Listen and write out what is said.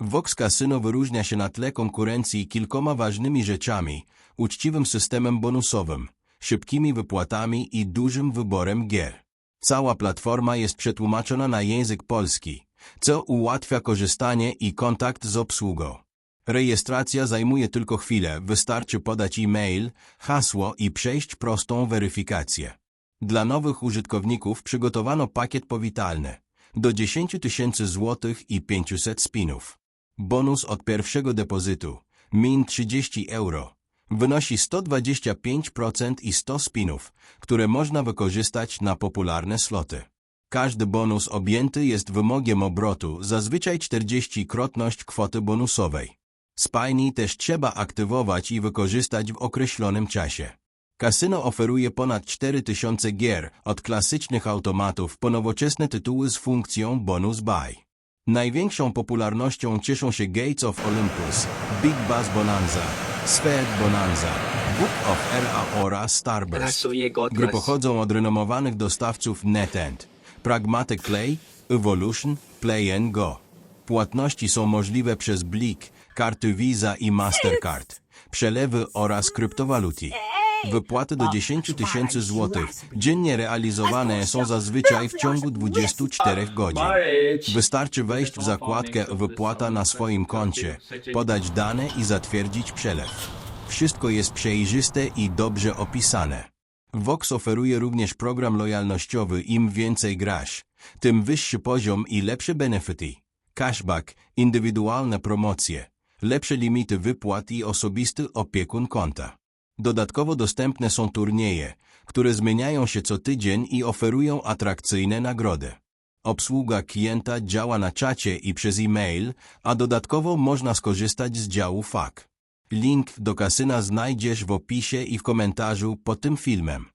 Vox Casino wyróżnia się na tle konkurencji kilkoma ważnymi rzeczami, uczciwym systemem bonusowym, szybkimi wypłatami i dużym wyborem gier. Cała platforma jest przetłumaczona na język polski, co ułatwia korzystanie i kontakt z obsługą. Rejestracja zajmuje tylko chwilę, wystarczy podać e-mail, hasło i przejść prostą weryfikację. Dla nowych użytkowników przygotowano pakiet powitalny do 10 tysięcy złotych i 500 spinów. Bonus od pierwszego depozytu, min 30 euro, wynosi 125% i 100 spinów, które można wykorzystać na popularne sloty. Każdy bonus objęty jest wymogiem obrotu, zazwyczaj 40-krotność kwoty bonusowej. Spajni też trzeba aktywować i wykorzystać w określonym czasie. Kasyno oferuje ponad 4000 gier, od klasycznych automatów po nowoczesne tytuły z funkcją bonus buy. Największą popularnością cieszą się Gates of Olympus, Big Bass Bonanza, Sphere Bonanza, Book of RA oraz Starburst. Gry pochodzą od renomowanych dostawców NetEnt, Pragmatic Play, Evolution, Play and Go. Płatności są możliwe przez Blik, karty Visa i Mastercard, przelewy oraz kryptowaluty. Wypłaty do 10 tysięcy złotych dziennie realizowane są zazwyczaj w ciągu 24 godzin. Wystarczy wejść w zakładkę Wypłata na swoim koncie, podać dane i zatwierdzić przelew. Wszystko jest przejrzyste i dobrze opisane. Vox oferuje również program lojalnościowy Im więcej grasz, tym wyższy poziom i lepsze benefity. Cashback, indywidualne promocje, lepsze limity wypłat i osobisty opiekun konta. Dodatkowo dostępne są turnieje, które zmieniają się co tydzień i oferują atrakcyjne nagrody. Obsługa klienta działa na czacie i przez e-mail, a dodatkowo można skorzystać z działu FAQ. Link do kasyna znajdziesz w opisie i w komentarzu pod tym filmem.